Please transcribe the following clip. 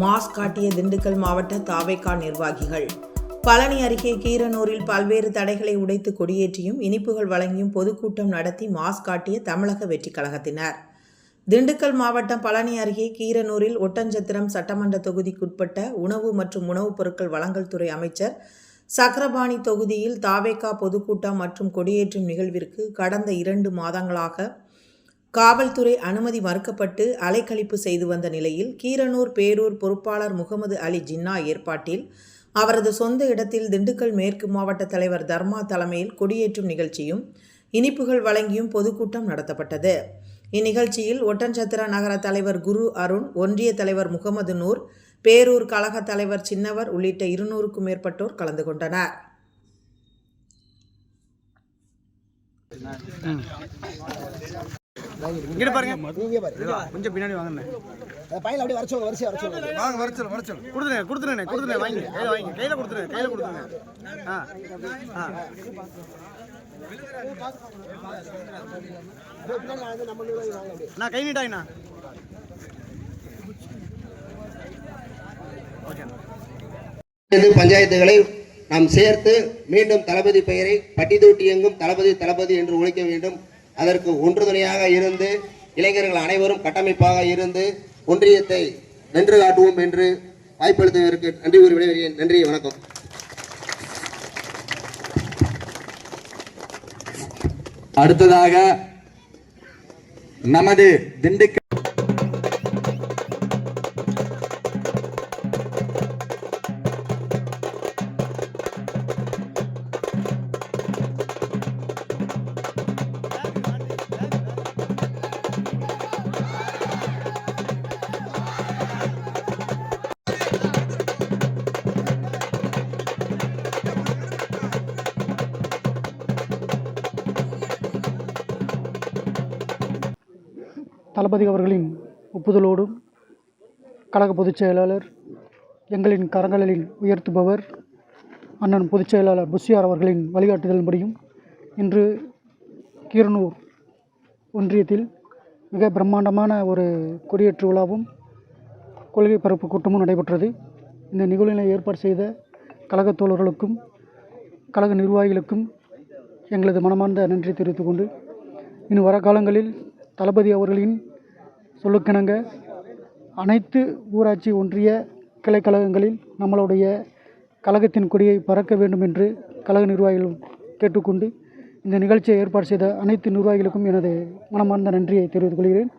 Mask காட்டிய திண்டுக்கல் மாவட்ட தாவேக்கா நிர்வாகிகள். பழனி அருகே கீரனூரில் பல்வேறு தடைகளை உடைத்து கொடியேற்றியும் இனிப்புகள் வழங்கியும் பொதுக்கூட்டம் நடத்தி மாஸ்க் காட்டிய தமிழக வெற்றிக் கழகத்தினர். திண்டுக்கல் மாவட்டம் பழனி அருகே கீரனூரில் ஒட்டஞ்சத்திரம் சட்டமன்ற தொகுதிக்குட்பட்ட உணவு மற்றும் உணவுப் பொருட்கள் வழங்கல் துறை அமைச்சர் சக்கரபாணி தொகுதியில் தாவேக்கா பொதுக்கூட்டம் மற்றும் கொடியேற்றும் நிகழ்விற்கு கடந்த இரண்டு மாதங்களாக காவல்துறை அனுமதி மறுக்கப்பட்டு அலைக்கழிப்பு செய்து வந்த நிலையில் கீரனூர் பேரூர் பொறுப்பாளர் முகமது அலி ஜின்னா ஏற்பாட்டில் அவரது சொந்த இடத்தில் திண்டுக்கல் மேற்கு மாவட்ட தலைவர் தர்மா தலைமையில் கொடியேற்றும் நிகழ்ச்சியும் இனிப்புகள் வழங்கியும் பொதுக்கூட்டம் நடத்தப்பட்டது. இந்நிகழ்ச்சியில் ஒட்டன்சத்திர நகர தலைவர் குரு அருண் ஒன்றிய தலைவர் முகமது நூர் பேரூர் கழக தலைவர் சின்னவர் உள்ளிட்ட இருநூறுக்கும் மேற்பட்டோர் கலந்து கொண்டனர். இங்கிட்ட பாருங்க. நீங்க பாரு கொஞ்சம் பின்னாடி வாங்கண்ணே. அந்த பையன் அப்படியே வர சொல்லுங்க வரிசையா வர சொல்லுங்க வாங்க வர சொல்லு வர சொல்லு கொடுத்துருங்க கொடுத்துருங்க கொடுத்துருங்க வாங்கி கையில் வாங்கி கையில் கொடுத்துருங்க கையில் கொடுத்துருங்க. ஆ ஆ. அண்ணா கை நீட்டாங்கண்ணா பஞ்சாயத்துகளை நாம் சேர்த்து மீண்டும் தளபதி பெயரை பட்டி தொட்டி எங்கும் தளபதி தளபதி என்று உழைக்க வேண்டும். அதற்கு ஒன்றுதுணையாக இருந்து இளைஞர்கள் அனைவரும் கட்டமைப்பாக இருந்து ஒன்றியத்தை வென்று காட்டுவோம் என்று வாய்ப்படுத்துவதற்கு நன்றி கூறி விடைபெறுகிறேன். நன்றி வணக்கம். அடுத்ததாக நமது திண்டுக்கல் தளபதி அவர்களின் ஒப்புதலோடும் கழக பொதுச் செயலாளர் எங்களின் கரங்களில் உயர்த்துபவர் அண்ணன் பொதுச் செயலாளர் புஷியார் அவர்களின் வழிகாட்டுதலின்படியும் இன்று கீரனூர் ஒன்றியத்தில் மிக பிரம்மாண்டமான ஒரு கொடியேற்று விழாவும் கொள்கை பரப்பு கூட்டமும் நடைபெற்றது. இந்த நிகழ்வினை ஏற்பாடு செய்த கழகத் தோழர்களுக்கும் கழக நிர்வாகிகளுக்கும் எங்களது மனமார்ந்த நன்றி தெரிவித்துக்கொண்டு இனி வர காலங்களில் தளபதி அவர்களின் சொல்லுக்கிணங்க அனைத்து ஊராட்சி ஒன்றிய கிளை கழகங்களில் நம்மளுடைய கழகத்தின் கொடியை பறக்க வேண்டும் என்று கழக நிர்வாகிகள் கேட்டுக்கொண்டு இந்த நிகழ்ச்சியை ஏற்பாடு செய்த அனைத்து நிர்வாகிகளுக்கும் எனது மனமார்ந்த நன்றியை தெரிவித்துக் கொள்கிறேன்.